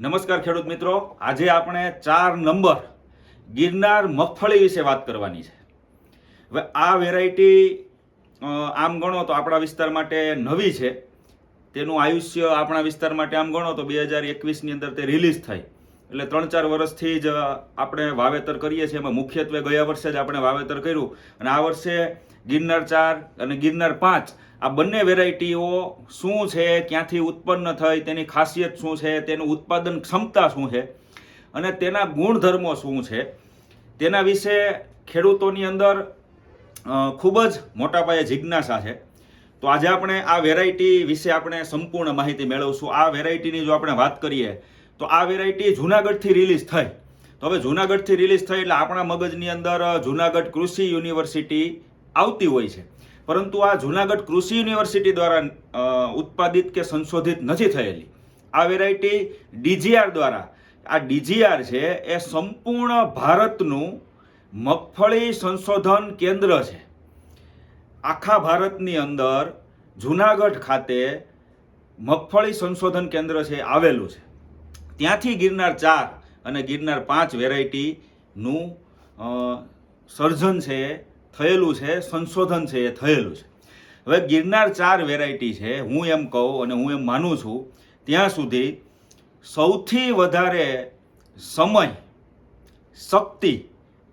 નમસ્કાર ખેડૂત મિત્રો. આજે આપણે ચાર નંબર ગિરનાર મગફળી વિશે વાત કરવાની છે. હવે આ વેરાયટી આમ ગણો તો આપણા વિસ્તાર માટે નવી છે. તેનું આયુષ્ય આપણા વિસ્તાર માટે આમ ગણો તો બે હજાર એકવીસની અંદર તે રિલીઝ થઈ. એટલે ત્રણ ચાર વર્ષથી જ આપણે વાવેતર કરીએ છીએ. એમાં મુખ્યત્વે ગયા વર્ષે જ આપણે વાવેતર કર્યું. અને આ વર્ષે ગિરનાર ચાર અને ગિરનાર પાંચ. આ બંને વેરાયટીઓ શું છે, ક્યાંથી ઉત્પન્ન થઈ, તેની ખાસિયત શું છે, તેનું ઉત્પાદન ક્ષમતા શું છે અને તેના ગુણધર્મો શું છે. તેના વિશે ખેડૂતોની અંદર ખૂબ જ મોટા પાયે જિજ્ઞાસા છે. તો આજે આપણે આ વેરાયટી વિશે આપણે સંપૂર્ણ માહિતી મેળવશું. આ વેરાયટીની જો આપણે વાત કરીએ, તો આ વેરાયટી જુનાગઢથી રિલીઝ થઈ. તો હવે જુનાગઢથી રિલીઝ થઈ એટલે આપણા મગજની અંદર જુનાગઢ કૃષિ યુનિવર્સિટી આવતી હોય છે. પરંતુ આ જુનાગઢ કૃષિ યુનિવર્સિટી દ્વારા ઉત્પાદિત કે સંશોધિત નથી થયેલી. આ વેરાયટી ડીજીઆર દ્વારા, આ ડીજીઆર છે, એ સંપૂર્ણ ભારતનું મગફળી સંશોધન કેન્દ્ર છે. આખા ભારતની અંદર જુનાગઢ ખાતે મગફળી સંશોધન કેન્દ્ર છે, આવેલું છે. ત્યાંથી ગિરનાર ચાર અને ગિરનાર પાંચ વેરાયટીનું સર્જન છે થયેલું છે, સંશોધન છે, એ થયેલું છે. હવે ગિરનાર ચાર વેરાયટી છે, હું એમ કહું અને હું એમ માનું છું, ત્યાં સુધી સૌથી વધારે સમય, શક્તિ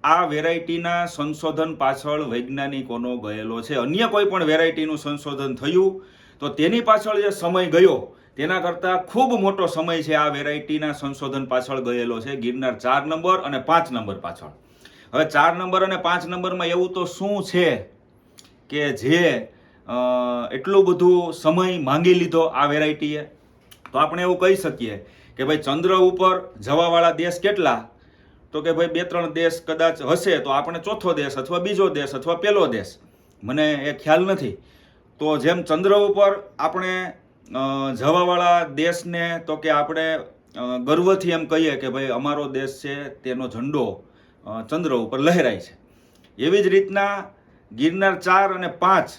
આ વેરાયટીના સંશોધન પાછળ વૈજ્ઞાનિકોનો ગયેલો છે. અન્ય કોઈ પણ વેરાયટીનું સંશોધન થયું, તો તેની પાછળ જે સમય ગયો, તેના કરતાં ખૂબ મોટો સમય છે આ વેરાયટીના સંશોધન પાછળ ગયેલો છે. ગિરનાર ચાર નંબર અને પાંચ નંબર પાછળ. હવે ચાર નંબર અને પાંચ નંબરમાં એવું તો શું છે કે જે એટલું બધું સમય માંગી લીધો આ વેરાયટીએ? તો આપણે એવું કહી શકીએ કે ભાઈ ચંદ્ર ઉપર જવાવાળા દેશ કેટલા? તો કે ભાઈ બે ત્રણ દેશ કદાચ હશે તો આપણે ચોથો દેશ અથવા બીજો દેશ અથવા પહેલો દેશ. મને એ ખ્યાલ નથી. તો જેમ ચંદ્ર ઉપર આપણે જવાવાળા દેશને તો કે આપણે ગર્વથી એમ કહીએ કે ભાઈ અમારો દેશ છે તેનો ઝંડો. ચંદ્ર ઉપર લહેરાય છે. એવી જ રીતના ગિરનાર ચાર અને પાંચ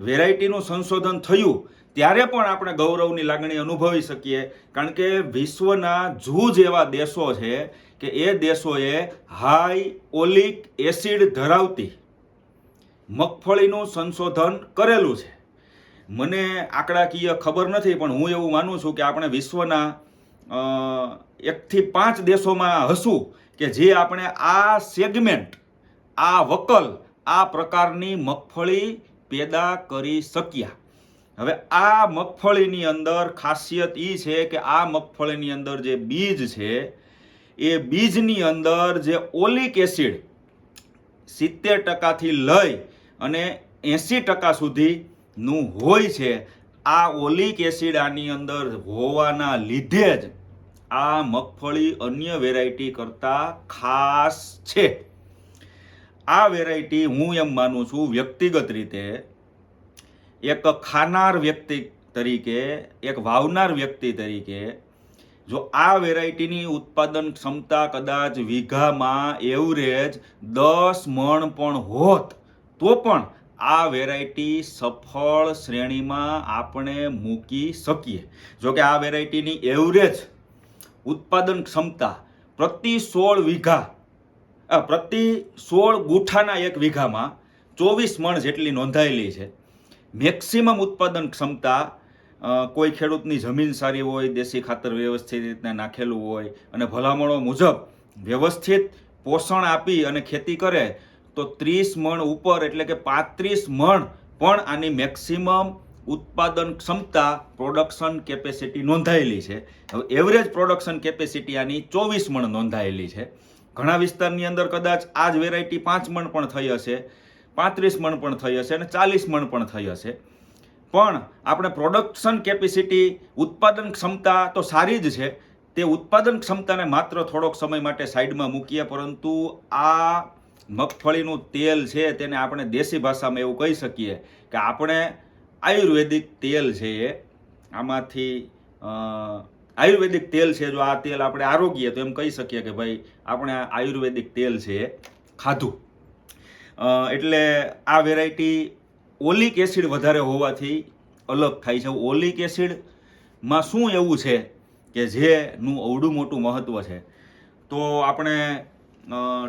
વેરાયટીનું સંશોધન થયું, ત્યારે પણ આપણે ગૌરવની લાગણી અનુભવી શકીએ. કારણ કે વિશ્વના જૂજ એવા દેશો છે કે એ દેશોએ હાઈ ઓલિક એસિડ ધરાવતી મગફળીનું સંશોધન કરેલું છે. મને આંકડાકીય ખબર નથી, પણ હું એવું માનું છું કે આપણે વિશ્વના એકથી પાંચ દેશોમાં હશું કે જે આપણે આ સેગમેન્ટ, આ વકલ આ પ્રકારની મગફળી પેદા કરી શક્યા. હવે આ મગફળીની અંદર ખાસિયત એ છે કે આ મગફળીની અંદર જે બીજ છે, એ બીજની અંદર જે ઓલિક એસિડ સિત્તેર ટકાથી લઈ અને એંસી ટકા સુધીનું હોય છે, આ ઓલિક એસિડ આની અંદર હોવાના લીધે જ આ મગફળી અન્ય વેરાયટી કરતાં ખાસ છે. આ વેરાયટી હું એમ માનું છું વ્યક્તિગત રીતે એક ખાનાર વ્યક્તિ તરીકે, એક વાવનાર વ્યક્તિ તરીકે જો આ વેરાયટીની ઉત્પાદન ક્ષમતા કદાચ વીઘામાં એવરેજ દસ મણ પણ હોત, તો પણ આ વેરાયટી સફળ શ્રેણીમાં આપણે મૂકી શકીએ. જો કે આ વેરાયટીની એવરેજ ઉત્પાદન ક્ષમતા પ્રતિ સોળ વીઘા પ્રતિ સોળ ગુઠાના એક વીઘામાં ચોવીસ મણ જેટલી નોંધાયેલી છે. મેક્સિમમ ઉત્પાદન ક્ષમતા કોઈ ખેડૂતની જમીન સારી હોય, દેશી ખાતર વ્યવસ્થિત રીતના નાખેલું હોય અને ભલામણો મુજબ વ્યવસ્થિત પોષણ આપી અને ખેતી કરે, તો ત્રીસ મણ ઉપર એટલે કે પાંત્રીસ મણ પણ આની મેક્સિમમ ઉત્પાદન ક્ષમતા પ્રોડક્શન કેપેસિટી નોંધાયેલી છે. હવે એવરેજ પ્રોડક્શન કેપેસિટી આની ચોવીસ મણ નોંધાયેલી છે. ઘણા વિસ્તારની અંદર કદાચ આ જ વેરાયટી પાંચ મણ પણ થઈ હશે, પાંત્રીસ મણ પણ થઈ હશે અને ચાલીસ મણ પણ થઈ હશે. પણ આપણે પ્રોડક્શન કેપેસિટી ઉત્પાદન ક્ષમતા તો સારી જ છે. તે ઉત્પાદન ક્ષમતાને માત્ર થોડોક સમય માટે સાઈડમાં મૂકીએ પરંતુ આ મગફળીનું તેલ છે તેને આપણે દેશી ભાષામાં એવું કહી શકીએ કે આપણે આયુર્વેદિક તેલ છે એ. આમાંથી આયુર્વેદિક તેલ છે, જો આ તેલ આપણે આરોગીએ તો એમ કહી શકીએ કે ભાઈ આપણે આયુર્વેદિક તેલ છે એ ખાધું. એટલે આ વેરાયટી ઓલિક એસિડ વધારે હોવાથી અલગ થાય છે. ઓલિક એસિડમાં શું એવું છે કે જેનું અવડું મોટું મહત્ત્વ છે? તો આપણે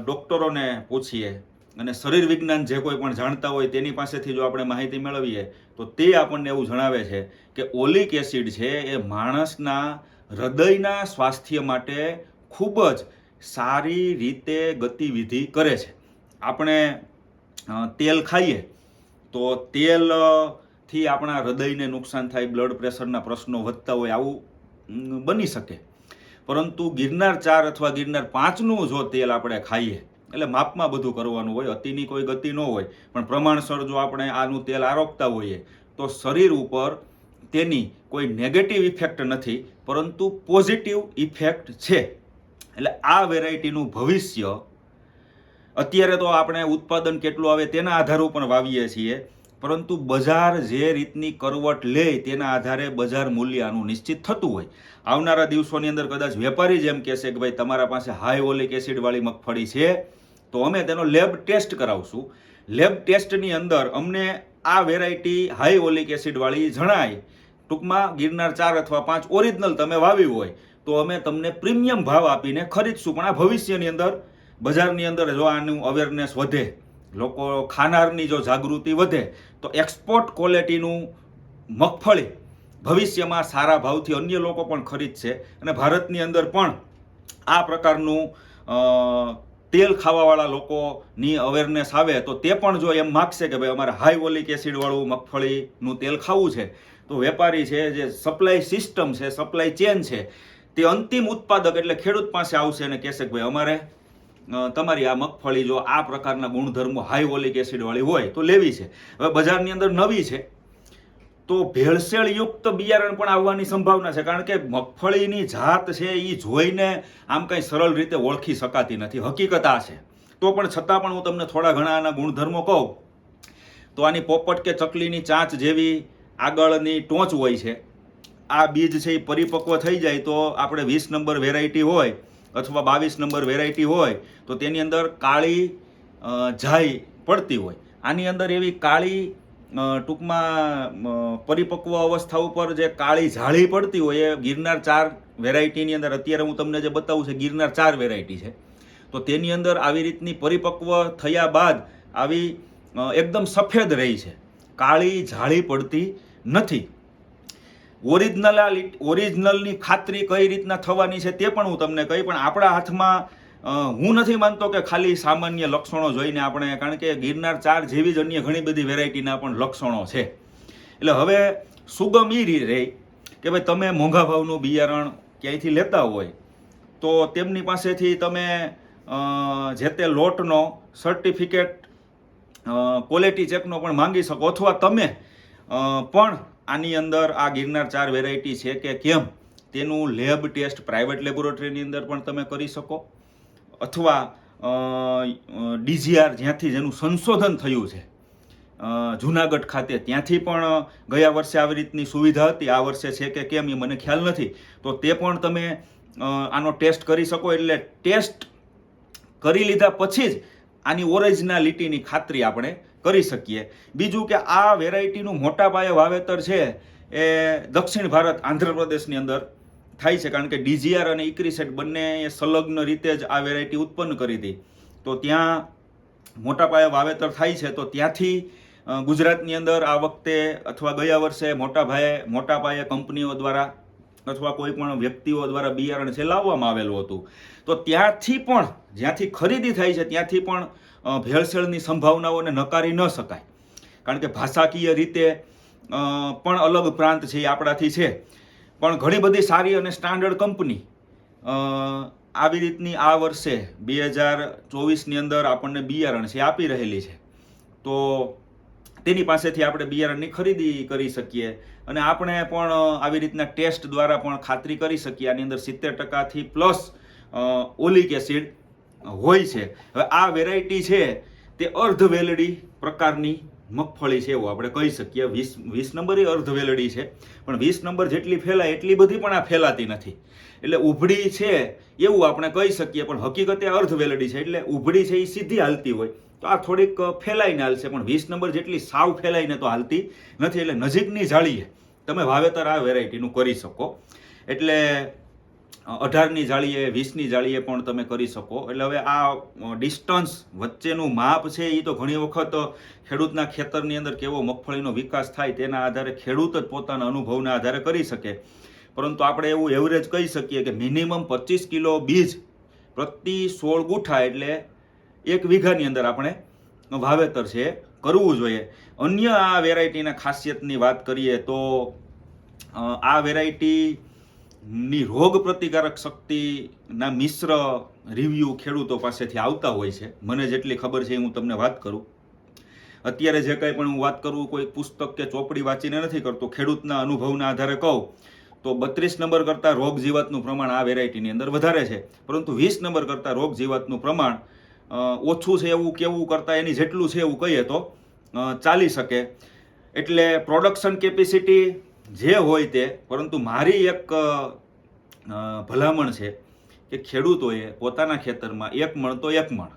ડૉક્ટરોને પૂછીએ. અને શરીર વિજ્ઞાન જે કોઈ પણ જાણતા હોય તેની પાસેથી જો આપણે માહિતી મેળવીએ, તો તે આપણને એવું જણાવે છે કે ઓલિક એસિડ છે એ માણસના હૃદયના સ્વાસ્થ્ય માટે ખૂબ જ સારી રીતે ગતિવિધિ કરે છે. આપણે તેલ ખાઈએ, તો તેલથી આપણા હૃદયને નુકસાન થાય, બ્લડ પ્રેશરના પ્રશ્નો વધતા હોય આવું બની શકે. પરંતુ ગિરનાર ચાર અથવા ગિરનાર પાંચનું જો તેલ આપણે ખાઈએ એટલે માપમાં બધું કરવાનું હોય, અતિની કોઈ ગતિ ન હોય, પણ પ્રમાણસર જો આપણે આનું તેલ આરોપતા હોઈએ, તો શરીર ઉપર તેની કોઈ નેગેટિવ ઇફેક્ટ નથી, પરંતુ પોઝિટિવ ઇફેક્ટ છે. એટલે આ વેરાયટીનું ભવિષ્ય, અત્યારે તો આપણે ઉત્પાદન કેટલું આવે તેના આધાર ઉપર વાવીએ છીએ, પરંતુ બજાર જે રીતની કરવટ લે તેના આધારે બજાર મૂલ્ય આનું નિશ્ચિત થતું હોય. આવનારા દિવસોની અંદર કદાચ વેપારી જેમ કહેશે કે ભાઈ તમારા પાસે હાઈ ઓલિક એસિડવાળી મગફળી છે તો અમે તેનો લેબ ટેસ્ટ કરાવશું. લેબ ટેસ્ટની અંદર અમને આ વેરાયટી હાઈ ઓલિક એસિડવાળી જણાય. ટૂંકમાં ગિરનાર ચાર અથવા પાંચ ઓરિજિનલ તમે વાવી હોય, તો અમે તમને પ્રીમિયમ ભાવ આપીને ખરીદશું. પણ આ ભવિષ્યની અંદર, બજારની અંદર જો આનું અવેરનેસ વધે, લોકો ખાનારની જો જાગૃતિ વધે, તો એક્સપોર્ટ ક્વોલિટીનું મગફળી ભવિષ્યમાં સારા ભાવથી અન્ય લોકો પણ ખરીદશે. અને ભારતની અંદર પણ આ પ્રકારનું તેલ ખાવાવાળા લોકોની અવેરનેસ આવે તો તે પણ જો એમ માગશે કે ભાઈ અમારે હાઈ ઓલિક એસિડવાળું મગફળીનું તેલ ખાવું છે, તો વેપારી છે, જે સપ્લાય સિસ્ટમ છે સપ્લાય ચેન છે, તે અંતિમ ઉત્પાદક એટલે ખેડૂત પાસે આવશે અને કહેશે કે ભાઈ અમારે તમારી આ મગફળી જો આ પ્રકારના ગુણધર્મો હાઈ ઓલિક એસિડવાળી હોય તો લેવી છે. હવે બજારની અંદર નવી છે. તો ભેળસેળયુક્ત બિયારણ પણ આવવાની સંભાવના છે. કારણ કે મગફળીની જાત છે એ જોઈને આમ કંઈ સરળ રીતે ઓળખી શકાતી નથી. હકીકત આ છે. તો પણ છતાં પણ હું તમને થોડા ઘણા આના ગુણધર્મો કહું. તો આની પોપટ કે ચકલીની ચાંચ જેવી આગળની ટોચ હોય છે. આ બીજ છે એ પરિપક્વ થઈ જાય તો આપણે વીસ નંબર વેરાયટી હોય અથવા બાવીસ નંબર વેરાયટી હોય તો તેની અંદર કાળી જાય પડતી હોય. આની અંદર એવી કાળી ટૂંકમાં પરિપક્વ અવસ્થા ઉપર જે કાળી ઝાળી પડતી હોય એ ગિરનાર ચાર વેરાયટીની અંદર, અત્યારે હું તમને જે બતાવું છે ગિરનાર ચાર વેરાયટી છે. તો તેની અંદર આવી રીતની પરિપક્વ થયા બાદ આવી એકદમ સફેદ રહી છે. કાળી ઝાળી પડતી નથી. ઓરિજિનલ ઓરિજિનલની ખાતરી કઈ રીતના થવાની છે તે પણ હું તમને કહી, પણ આપણા હાથમાં હું નથી માનતો કે ખાલી સામાન્ય લક્ષણો જોઈને આપણે, કારણ કે ગિરનાર ચાર જેવી જ અન્ય ઘણી બધી વેરાયટીના પણ લક્ષણો છે. એટલે હવે સુગમ એ રહે કે ભાઈ તમે મોંઘા ભાવનું બિયારણ ક્યાંયથી લેતા હોય, તો તેમની પાસેથી તમે જે તે લોટનો સર્ટિફિકેટ ક્વોલિટી ચેકનો પણ માંગી શકો, અથવા તમે પણ આની અંદર આ ગિરનાર ચાર વેરાયટી છે કે કેમ, તેનું લેબ ટેસ્ટ પ્રાઇવેટ લેબોરેટરીની અંદર પણ તમે કરી શકો. અથવા ડીજીઆર જ્યાંથી જેનું સંશોધન થયું છે. જુનાગઢ ખાતે ત્યાંથી પણ ગયા વર્ષે આવી રીતની સુવિધા હતી. આ વર્ષે છે કે કેમ એ મને ખ્યાલ નથી. તો તે પણ તમે આનો ટેસ્ટ કરી શકો એટલે ટેસ્ટ કરી લીધા પછી જ આની ઓરિજિનાલિટીની ખાતરી આપણે કરી શકીએ. બીજું કે આ વેરાયટીનું મોટા પાયે વાવેતર છે એ દક્ષિણ ભારત આંધ્રપ્રદેશની અંદર થાય છે, કારણ કે ડીજીઆર અને ઇક્રીસેટ બંને સંલગ્ન રીતે જ આ વેરાયટી ઉત્પન્ન કરી હતી. તો ત્યાં મોટા પાયે વાવેતર થાય છે, તો ત્યાંથી ગુજરાતની અંદર આ વખતે અથવા ગયા વર્ષે મોટા ભાઈએ મોટા પાયે કંપનીઓ દ્વારા અથવા કોઈ પણ વ્યક્તિઓ દ્વારા બિયારણ છે, લાવવામાં આવેલું હતું. તો ત્યાંથી પણ, જ્યાંથી ખરીદી થાય છે, ત્યાંથી પણ ભેળસેળની સંભાવનાઓને નકારી ન શકાય. કારણ કે ભાષાકીય રીતે પણ અલગ પ્રાંત છે, એ આપણાથી છે. પણ ઘણી બધી સારી અને સ્ટાન્ડર્ડ કંપની આવી રીતની આ વર્ષે બે હજાર ચોવીસની અંદર આપણને બિયારણ છે આપી રહેલી છે. તો તેની પાસેથી આપણે બિયારણની ખરીદી કરી શકીએ અને આપણે પણ આવી રીતના ટેસ્ટ દ્વારા પણ ખાતરી કરી શકીએ. આની અંદર સિત્તેર ટકાથી પ્લસ ઓલિક એસિડ હોય છે. હવે આ વેરાયટી છે તે અર્ધ વેલડી પ્રકારની મગફળી છે એવું આપણે કહી શકીએ. વીસ વીસ નંબર એ અર્ધ છે. પણ વીસ નંબર જેટલી ફેલાય એટલી બધી પણ આ ફેલાતી નથી. એટલે ઉભડી છે એવું આપણે કહી શકીએ, પણ હકીકતે અર્ધવેલડી છે. એટલે ઉભડી છે એ સીધી હાલતી હોય. તો આ થોડીક ફેલાઈને હાલશે, પણ વીસ નંબર જેટલી સાવ ફેલાઈને તો હાલતી નથી. એટલે નજીકની જાળીએ તમે વાવેતર આ વેરાયટીનું કરી શકો. એટલે અઢારની જાળીએ, વીસની જાળીએ પણ તમે કરી શકો. એટલે હવે આ ડિસ્ટન્સ વચ્ચેનું માપ છે એ તો ઘણી વખત ખેડૂતના ખેતરની અંદર કેવો મગફળીનો વિકાસ થાય તેના આધારે ખેડૂત જ પોતાના અનુભવના આધારે કરી શકે. પરંતુ આપણે એવું એવરેજ કહી શકીએ કે મિનિમમ પચીસ કિલો બીજ પ્રતિ સોળ ગુઠા એટલે એક વીઘાની અંદર આપણે વાવેતર છે, કરવું જોઈએ. અન્ય આ વેરાયટીના ખાસિયતની વાત કરીએ તો આ વેરાયટી ની રોગ પ્રતિકારક શક્તિના મિશ્ર રિવ્યૂ ખેડૂતો પાસેથી આવતા હોય છે. મને જેટલી ખબર છે હું તમને વાત કરું. અત્યારે જે કંઈ પણ હું વાત કરું, કોઈ પુસ્તક કે ચોપડી વાંચીને નથી કરતો, ખેડૂતના અનુભવના આધારે કહું, તો બત્રીસ નંબર કરતાં રોગ જીવાતનું પ્રમાણ આ વેરાયટીની અંદર વધારે છે. પરંતુ વીસ નંબર કરતાં રોગ જીવાતનું પ્રમાણ ઓછું છે એવું કેવું કરતાં એની જેટલું છે એવું કહીએ તો ચાલી શકે. એટલે પ્રોડક્શન કેપેસિટી જે હોય તે, પરંતુ મારી એક ભલામણ છે કે ખેડૂતોએ પોતાના ખેતરમાં એક મણ તો એક મણ.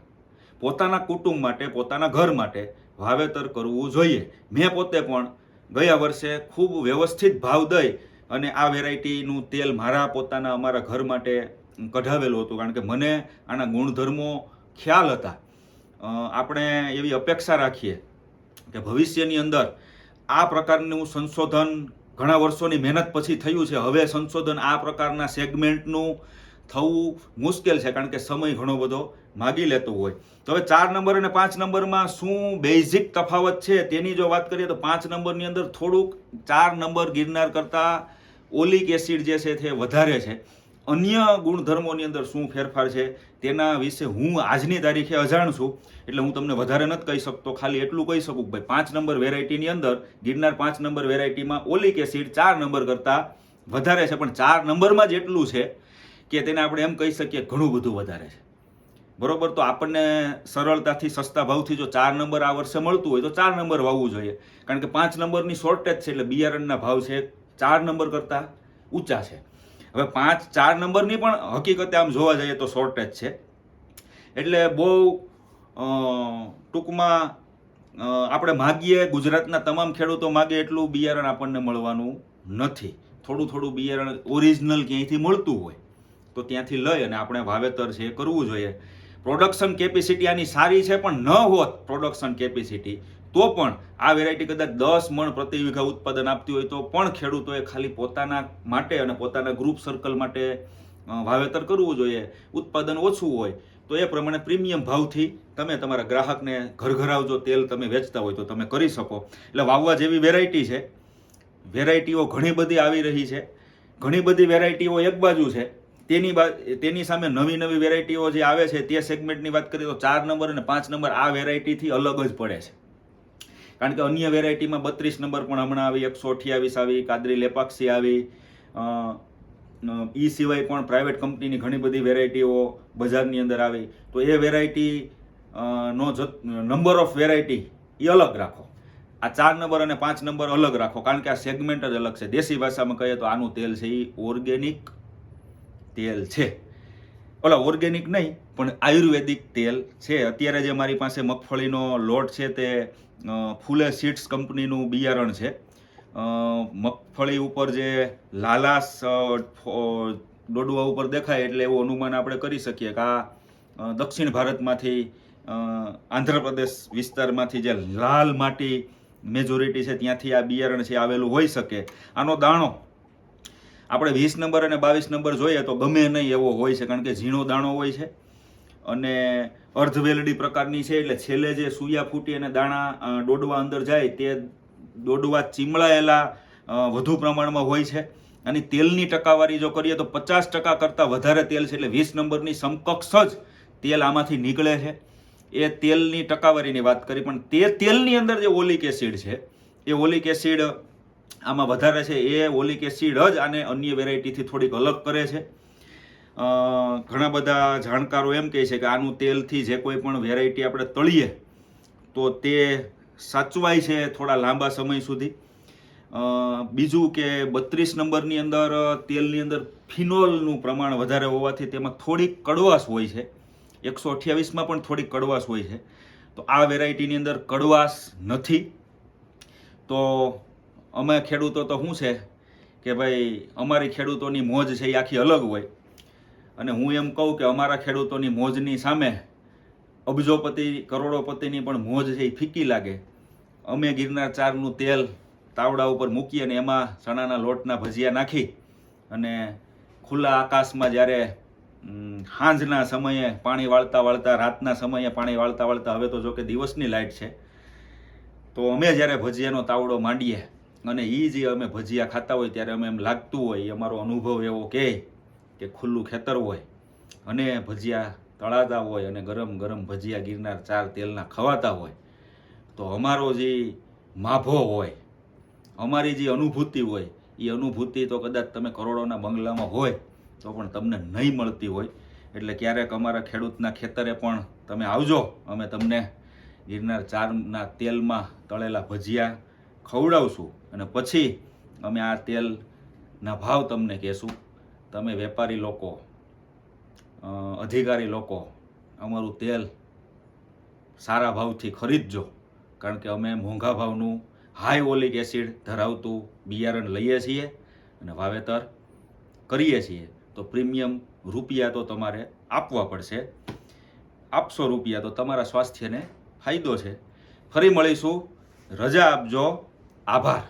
પોતાના કુટુંબ માટે, પોતાના ઘર માટે વાવેતર કરવું જોઈએ. મેં પોતે પણ ગયા વર્ષે ખૂબ વ્યવસ્થિત ભાવ દઈ અને આ વેરાયટીનું તેલ મારા પોતાના, અમારા ઘર માટે કઢાવેલું હતું. કારણ કે મને આના ગુણધર્મો ખ્યાલ હતા. આપણે એવી અપેક્ષા રાખીએ કે ભવિષ્યની અંદર આ પ્રકારનું સંશોધન ઘણા વર્ષોની મહેનત પછી થયું છે. હવે સંશોધન આ પ્રકારના સેગમેન્ટનું થવું મુશ્કેલ છે, કારણ કે સમય ઘણો બધો માગી લેતો હોય. તો હવે ચાર નંબર અને પાંચ નંબરમાં શું બેઝિક તફાવત છે તેની જો વાત કરીએ તો પાંચ નંબરની અંદર થોડુંક ચાર નંબર ગિરનાર કરતાં ઓલિક એસિડ જે છે તે વધારે છે. અન્ય ગુણધર્મોની અંદર શું ફેરફાર છે, તેના વિશે હું આજની તારીખે અજાણ છું. એટલે હું તમને વધારે નથી કહી શકતો, ખાલી એટલું કહી શકું ભાઈ પાંચ નંબર વેરાયટીની અંદર ગિરનાર પાંચ નંબર વેરાયટીમાં ઓલિક એસિડ ચાર નંબર કરતાં વધારે છે, પણ ચાર નંબરમાં જ એટલું છે કે તેને આપણે એમ કહી શકીએ ઘણું બધું વધારે છે. બરોબર? તો આપણને સરળતાથી, સસ્તા ભાવથી જો ચાર નંબર આ વર્ષે મળતું હોય તો ચાર નંબર વાવવું જોઈએ. કારણ કે પાંચ નંબરની શોર્ટેજ છે, એટલે બિયારણના ભાવ છે ચાર નંબર કરતાં ઊંચા છે. હવે પાંચ, ચાર નંબરની પણ હકીકતે આમ જોવા જઈએ તો શોર્ટેજ છે. એટલે બહુ ટૂંકમાં આપણે માગીએ ગુજરાતના તમામ ખેડૂતો માગે એટલું બિયારણ આપણને મળવાનું નથી. થોડું થોડું બિયારણ ઓરિજિનલ ક્યાંયથી મળતું હોય તો ત્યાંથી લઈ અને આપણે વાવેતર છે એ કરવું જોઈએ. પ્રોડક્શન કેપેસિટી આની સારી છે પણ ન હોત પ્રોડક્શન કેપેસિટી તો પણ આ વેરાયટી કદાચ દસ મણ પ્રતિ વીઘા ઉત્પાદન આપતી હોય તો પણ ખેડૂતોએ ખાલી પોતાના માટે અને પોતાના ગ્રુપ સર્કલ માટે વાવેતર કરવું જોઈએ, ઉત્પાદન ઓછું હોય, તો એ પ્રમાણે પ્રીમિયમ ભાવથી તમે તમારા ગ્રાહકને ઘર ઘરાવ જો તેલ તમે વેચતા હોય તો તમે કરી શકો. એટલે વાવવા જેવી વેરાયટી છે. વેરાયટીઓ ઘણી બધી આવી રહી છે. ઘણી બધી વેરાયટીઓ એક બાજુ છે. તેની તેની સામે નવી નવી વેરાયટીઓ જે આવે છે તે સેગમેન્ટની વાત કરીએ તો ચાર નંબર અને પાંચ નંબર આ વેરાયટીથી અલગ જ પડે છે. કારણ કે અન્ય વેરાયટીમાં બત્રીસ નંબર પણ હમણાં આવી એકસો અઠ્યાવીસ આવી કાદરી લેપાક્ષી આવી અ, સિવાય પણ પ્રાઇવેટ કંપનીની ઘણી બધી વેરાયટીઓ બજારની અંદર આવી. તો એ વેરાયટી નો નંબર ઓફ વેરાયટી એ અલગ રાખો. આ ચાર નંબર અને પાંચ નંબર અલગ રાખો. કારણ કે આ સેગમેન્ટ જ અલગ છે. દેશી ભાષામાં કહીએ તો આનું તેલ છે એ ઓર્ગેનિક તેલ છે. ઓલા ઓર્ગેનિક નહીં, પણ આયુર્વેદિક તેલ છે. અત્યારે જે મારી પાસે મગફળીનો લોટ છે તે ફૂલે સીડ્સ કંપનીનું બિયારણ છે. મગફળી ઉપર જે લાલાસ ડોડવા ઉપર દેખાય એટલે એવું અનુમાન આપણે કરી શકીએ કે આ દક્ષિણ ભારતમાંથી આંધ્રપ્રદેશ વિસ્તારમાંથી જે લાલ માટી મેજોરિટી છે ત્યાંથી આ બિયારણ છે આવેલું હોઈ શકે. આનો દાણો આપણે વીસ નંબર અને બાવીસ નંબર જોઈએ તો ગમે નહીં એવો હોય છે, કારણ કે ઝીણો દાણો હોય છે. અને અર્ધવેલડી પ્રકારની છે, એટલે છેલ્લે જે સૂયા ફૂટી અને દાણા ડોડવા અંદર જાય તે દોડવા ચીમળાયેલા વધુ પ્રમાણમાં હોય છે. અને તેલની ટકાવારી જો કરીએ તો પચાસ ટકા કરતાં વધારે તેલ છે, એટલે વીસ નંબરની સમકક્ષ જ તેલ આમાંથી નીકળે છે. એ તેલની ટકાવારીની વાત કરી, પણ તે તેલની અંદર જે ઓલિક એસિડ છે, એ ઓલિક એસિડ આમાં વધારે છે એ ઓલિક એસિડ જ આને અન્ય વેરાયટીથી થોડીક અલગ કરે છે. ઘણા બધા જાણકારો એમ કહે છે કે આનું તેલથી જે કોઈ પણ વેરાયટી આપણે તળીએ, તો તે સાચવાય છે થોડા લાંબા સમય સુધી. બીજું કે બત્રીસ નંબરની અંદર તેલની અંદર ફિનોલનું પ્રમાણ વધારે હોવાથી તેમાં થોડીક કડવાશ હોય છે. એકસો અઠ્યાવીસમાં પણ થોડીક કડવાશ હોય છે. તો આ વેરાયટીની અંદર કડવાશ નથી. તો અમે ખેડૂતો તો શું છે કે ભાઈ અમારી ખેડૂતોની મોજ છે એ આખી અલગ હોય. અને હું એમ કહું કે અમારા ખેડૂતોની મોજની સામે અબજોપતિ, કરોડોપતિની પણ મોજ છે એ ફીકી લાગે. અમે ગિરનાર ચારનું તેલ તાવડા ઉપર મૂકી અને એમાં ચણાના લોટના ભજીયા નાખી અને ખુલ્લા આકાશમાં જ્યારે સાંજના સમયે પાણી વાળતા વાળતા, રાતના સમયે પાણી વાળતા વાળતા, હવે તો જો કે દિવસની લાઇટ છે, તો અમે જ્યારે ભજીયાનો તાવડો માંડીએ અને એ જે અમે ભજીયા ખાતા હોય ત્યારે અમે એમ લાગતું હોય એ અમારો અનુભવ એવો કહે કે ખુલ્લું ખેતર હોય અને ભજીયા તળાતા હોય અને ગરમ ગરમ ભજીયા ગિરનાર ચાર તેલના ખવાતા હોય, તો અમારો જે માભો હોય, અમારી જે અનુભૂતિ હોય એ અનુભૂતિ તો કદાચ તમે કરોડોના બંગલામાં હોય, તો પણ તમને નહીં મળતી હોય. એટલે ક્યારેક અમારા ખેડૂતના ખેતરે પણ તમે આવજો, અમે તમને ગિરનાર ચારના તેલમાં તળેલા ભજીયા ખવડાવશું. અને પછી અમે આ તેલના ભાવ તમને કહેશું. તમે વેપારી લોકો અધિકારી લોકો, અમારું તેલ સારા ભાવથી ખરીદજો. કારણ કે અમે મોંઘા ભાવનું હાઈ ઓલિક એસિડ ધરાવતું બિયારણ લઈએ છીએ અને વાવેતર કરીએ છીએ. તો પ્રીમિયમ રૂપિયા તો તમારે આપવા પડશે. આપશો રૂપિયા તો તમારા સ્વાસ્થ્યને ફાયદો છે. ફરી મળીશું. રજા આપજો. આભાર.